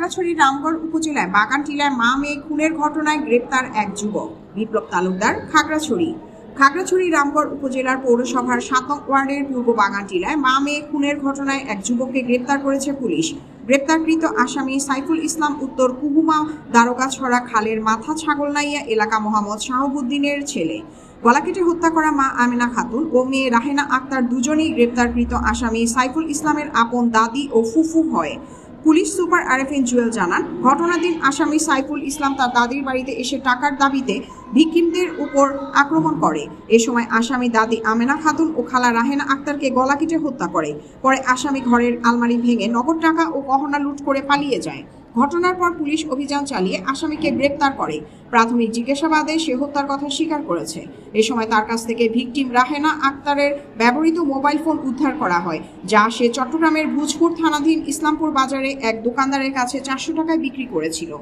খাগড়াছড়ির রামগড় উপজেলায় বাগানটিলায় মা মেয়ে খুনের ঘটনায় গ্রেপ্তার এক যুবক। বিপ্লব তালুকদার, খাগড়াছড়ি। খাগড়াছড়ি রামগড় উপজেলার পৌরসভার সাত ওয়ার্ডের পূর্ব বাগানটিলায় মা মেয়ে খুনের ঘটনায় এক যুবককে গ্রেপ্তার করেছে পুলিশ। গ্রেপ্তারকৃত আসামি সাইফুল ইসলাম উত্তর কুহুমা দ্বারকাছড়া খালের মাথা ছাগলনাইয়া এলাকা মোহাম্মদ শাহবুদ্দিনের ছেলে। গলা কেটে হত্যা করা মা আমিনা খাতুন ও মেয়ে রাহেনা আক্তার দুজনেই গ্রেপ্তারকৃত আসামি সাইফুল ইসলামের আপন দাদি ও ফুফু হয়। পুলিশ সুপার আরেফিন জুয়েল জানান ঘটনার দিন আসামি সাইফুল ইসলাম তার দাদির বাড়িতে এসে টাকার দাবিতে ভিকিমদের উপর আক্রমণ করে। এ সময় আসামি দাদি আমেনা খাতুন ও খালা রাহেনা আক্তারকে গলা কেটে হত্যা করে। পরে আসামি ঘরের আলমারি ভেঙে নগদ টাকা ও গহনা লুট করে পালিয়ে যায়। ঘটনার পর পুলিশ অভিযান চালিয়ে আসামিকে গ্রেপ্তার করে। প্রাথমিক জিজ্ঞাসাবাদে সে হত্যার কথা স্বীকার করেছে। এ সময় তার কাছ থেকে ভিকটিম রাহেনা আক্তারের ব্যবহৃত মোবাইল ফোন উদ্ধার করা হয়, যা সে চট্টগ্রামের ভুজপুর থানাধীন ইসলামপুর বাজারে এক দোকানদারের কাছে চারশো টাকায় বিক্রি করেছিল।